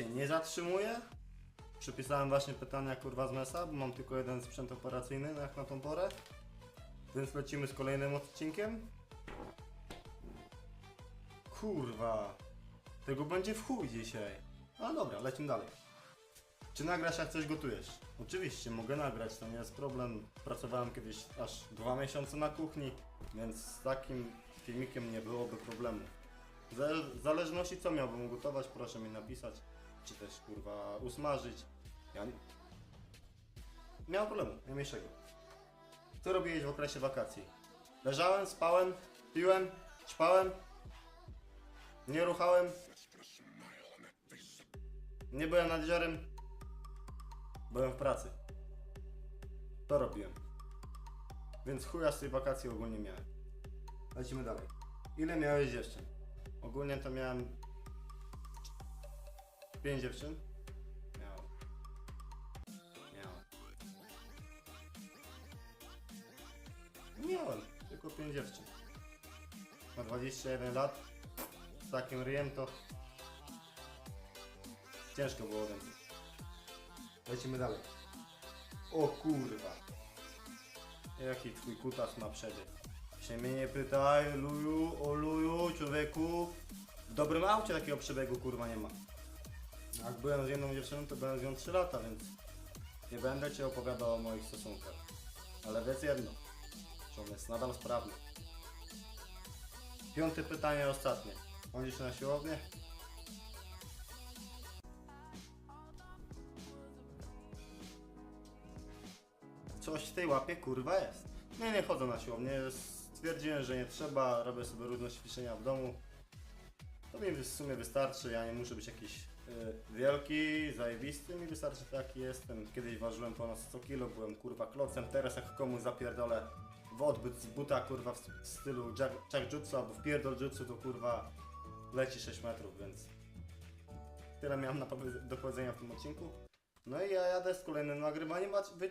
się nie zatrzymuję. Przypisałem właśnie pytania kurwa z mesa, bo mam tylko jeden sprzęt operacyjny jak na tą porę. Więc lecimy z kolejnym odcinkiem. Kurwa. Tego będzie w chuj dzisiaj. No dobra, lecimy dalej. Czy nagrasz jak coś gotujesz? Oczywiście, mogę nagrać, to nie jest problem. Pracowałem kiedyś aż dwa miesiące na kuchni, więc z takim filmikiem nie byłoby problemu. W zależności co miałbym gotować, proszę mi napisać, czy też kurwa usmażyć. Ja nie... nie problemu, nie mniejszego. Co robiłeś w okresie wakacji? Leżałem, spałem, piłem, ćpałem, nie ruchałem, nie byłem nad jeziorem, byłem w pracy. To robiłem. Więc chuja z tej wakacji ogólnie miałem. Lecimy dalej. Ile miałeś dziewczyn? Ogólnie to miałem 5 dziewczyn. Miałem. Miałem. Miałem, tylko 5 dziewczyn. Na 21 lat z takim ryjem to ciężko było więcej. Lecimy dalej. O kurwa. Jaki twój kutas ma przebieg? Się mnie nie pytaj, luju, o luju, człowieku. W dobrym aucie takiego przebiegu kurwa nie ma. Jak byłem z jedną dziewczyną, to byłem z nią 3 lata, więc nie będę ci opowiadał o moich stosunkach. Ale wiedz jedno, że on jest nadal sprawny. Piąte pytanie, ostatnie. Chodzisz na siłownię? Coś w tej łapie kurwa jest. Nie, nie chodzę na siłownię. Stwierdziłem, że nie trzeba, robię sobie różne ćwiczenia w domu. To mi w sumie wystarczy, ja nie muszę być jakiś y, wielki, zajebisty, mi wystarczy taki jestem. Kiedyś ważyłem ponad 100 kg, byłem kurwa klocem, teraz jak komuś zapierdolę w odbyt z buta kurwa w st- stylu jack- jutsu albo w pierdol jutsu to kurwa leci 6 metrów, więc tyle miałem na do powiedzenia w tym odcinku. No i ja jadę z kolejnym nagrywaniem, a wy.